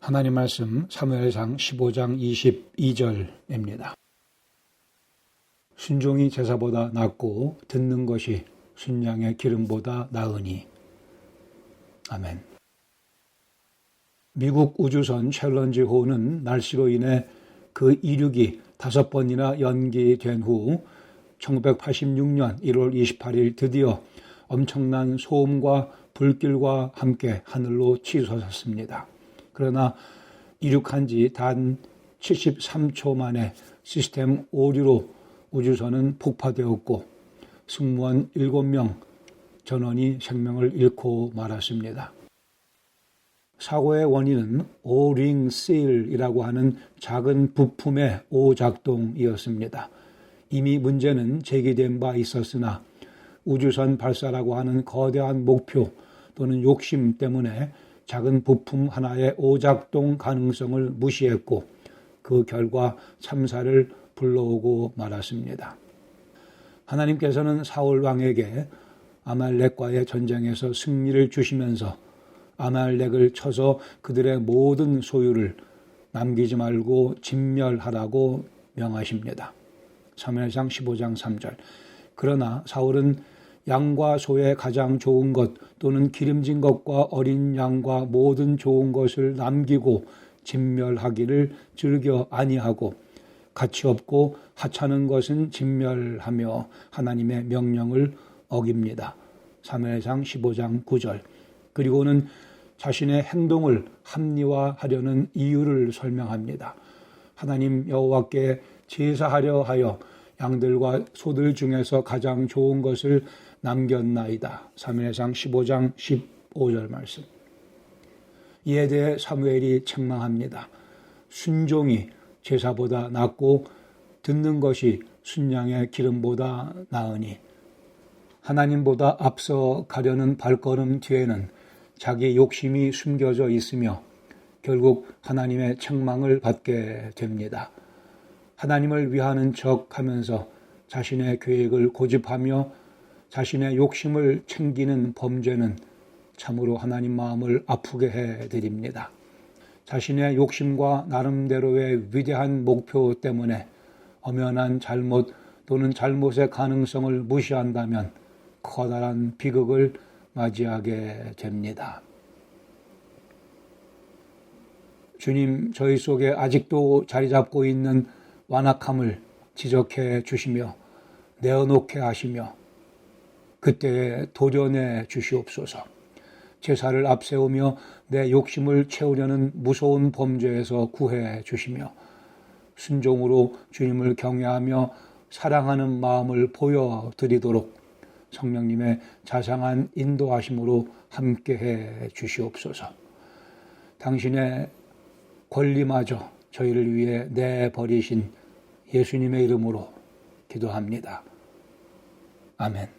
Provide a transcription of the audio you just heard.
하나님 말씀 사무엘상 15장 22절입니다. 순종이 제사보다 낫고 듣는 것이 순양의 기름보다 나으니 아멘. 미국 우주선 챌린지 호는 날씨로 인해 그 이륙이 다섯 번이나 연기된 후 1986년 1월 28일 드디어 엄청난 소음과 불길과 함께 하늘로 치솟았습니다. 그러나 이륙한 지 단 73초 만에 시스템 오류로 우주선은 폭파되었고 승무원 7명 전원이 생명을 잃고 말았습니다. 사고의 원인은 오링 실이라고 하는 작은 부품의 오작동이었습니다. 이미 문제는 제기된 바 있었으나 우주선 발사라고 하는 거대한 목표 또는 욕심 때문에 작은 부품 하나의 오작동 가능성을 무시했고 그 결과 참사를 불러오고 말았습니다. 하나님께서는 사울 왕에게 아말렉과의 전쟁에서 승리를 주시면서 아말렉을 쳐서 그들의 모든 소유를 남기지 말고 진멸하라고 명하십니다. 3회상 15장 3절. 그러나 사울은 양과 소의 가장 좋은 것 또는 기름진 것과 어린 양과 모든 좋은 것을 남기고 진멸하기를 즐겨 아니하고 가치 없고 하찮은 것은 진멸하며 하나님의 명령을 어깁니다. 3회상 15장 9절. 그리고는 자신의 행동을 합리화하려는 이유를 설명합니다. 하나님 여호와께 제사하려 하여 양들과 소들 중에서 가장 좋은 것을 남겼나이다. 3일상 15장 15절 말씀. 이에 대해 사무엘이 책망합니다. 순종이 제사보다 낫고 듣는 것이 순양의 기름보다 나으니 하나님보다 앞서 가려는 발걸음 뒤에는 자기 욕심이 숨겨져 있으며 결국 하나님의 책망을 받게 됩니다. 하나님을 위하는 척 하면서 자신의 계획을 고집하며 자신의 욕심을 챙기는 범죄는 참으로 하나님 마음을 아프게 해 드립니다. 자신의 욕심과 나름대로의 위대한 목표 때문에 엄연한 잘못 또는 잘못의 가능성을 무시한다면 커다란 비극을 맞이하게 됩니다. 주님, 저희 속에 아직도 자리 잡고 있는 완악함을 지적해 주시며 내어놓게 하시며 그때에 도련해 주시옵소서. 제사를 앞세우며 내 욕심을 채우려는 무서운 범죄에서 구해 주시며 순종으로 주님을 경외하며 사랑하는 마음을 보여드리도록 성령님의 자상한 인도하심으로 함께해 주시옵소서. 당신의 권리마저 저희를 위해 내버리신 예수님의 이름으로 기도합니다. 아멘.